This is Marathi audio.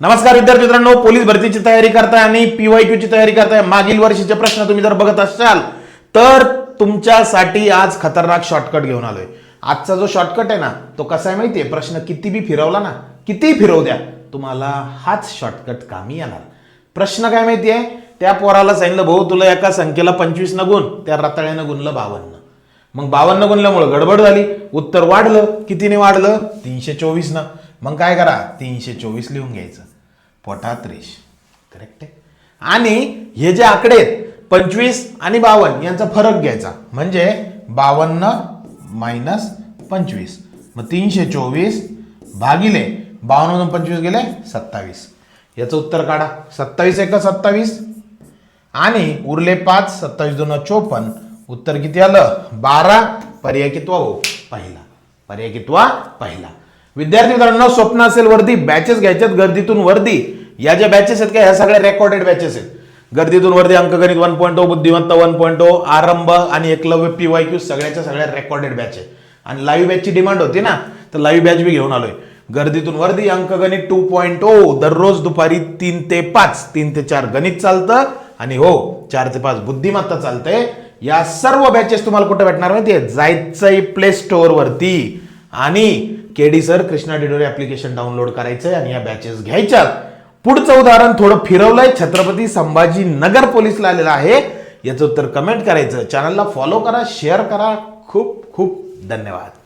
नमस्कार विद्यार्थी मित्रांनो पोलीस भरतीची तयारी करताय आणि पीवाय ची तयारी करताय. मागील वर्षीचे प्रश्न तुम्ही जर बघत असाल तर तुमच्यासाठी आज खतरनाक शॉर्टकट घेऊन आलोय. आजचा जो शॉर्टकट आहे ना तो कसा आहे माहितीये? प्रश्न किती बी फिरवला ना किती फिरवू द्या तुम्हाला हाच शॉर्टकट कामी येणार. प्रश्न काय माहितीये? त्या पोराला सांगितलं भाऊ तुला एका संख्येला पंचवीस न गुण त्या रताळ्यानं गुणलं बावन्न. मग बावन्न गुणल्यामुळे गडबड झाली. उत्तर वाढलं. कितीने वाढलं? तीनशे चोवीस न. मग काय करा? तीनशे चोवीस लिहून घ्यायचं. पोटात रेश. करेक्ट आहे? आणि हे जे आकडे आहेत पंचवीस आणि बावन्न यांचा फरक घ्यायचा. म्हणजे बावन्न मायनस पंचवीस. मग तीनशे चोवीस भागिले बावन्न पंचवीस गेले सत्तावीस. याचं उत्तर काढा. सत्तावीस एक सत्तावीस. आणि उरले पाच सत्तावीस दोन चोपन्न. उत्तर किती आलं? बारा. पर्याय कितवा हो पहिला. पर्याय कितवा पहिला. विद्यार्थी मित्रांनो स्वप्न असेल वर्दी बॅचेस घ्यायच्यात गर्दीतून वर्दी. या ज्या बॅचेस आहेत का ह्या सगळ्या रेकॉर्डेड बॅचेस आहेत. गर्दीतून वर्दी अंकगणित वन पॉईंट ओ बुद्धिमत्ता वन पॉईंट ओ आरंभ आणि एकलव्य पी वाय क्यू सगळ्याच्या सगळ्या रेकॉर्डेड बॅच आहे आणि लाईव्ह बॅचची डिमांड होती ना तर लाईव्ह बॅच बी घेऊन आलोय. गर्दीतून वर्दी अंकगणित टू पॉईंट ओ दररोज दुपारी तीन ते पाच तीन ते चार गणित चालतं आणि हो चार ते पाच बुद्धिमत्ता चालतंय. या सर्व बॅचेस तुम्हाला कुठे भेटणार माहितीये? जायचंय प्ले स्टोअर वरती. के KD sir Krishna Didore application download करायचंय आणि या बॅचेस घ्यायच्या पुढचं उदाहरण थोडं फिरवलंय. छत्रपती संभाजी नगर पोलीसला आलेलं आहे. याचं उत्तर कमेंट करायचं. चॅनलला फॉलो करा शेअर करा. खूप खूप धन्यवाद.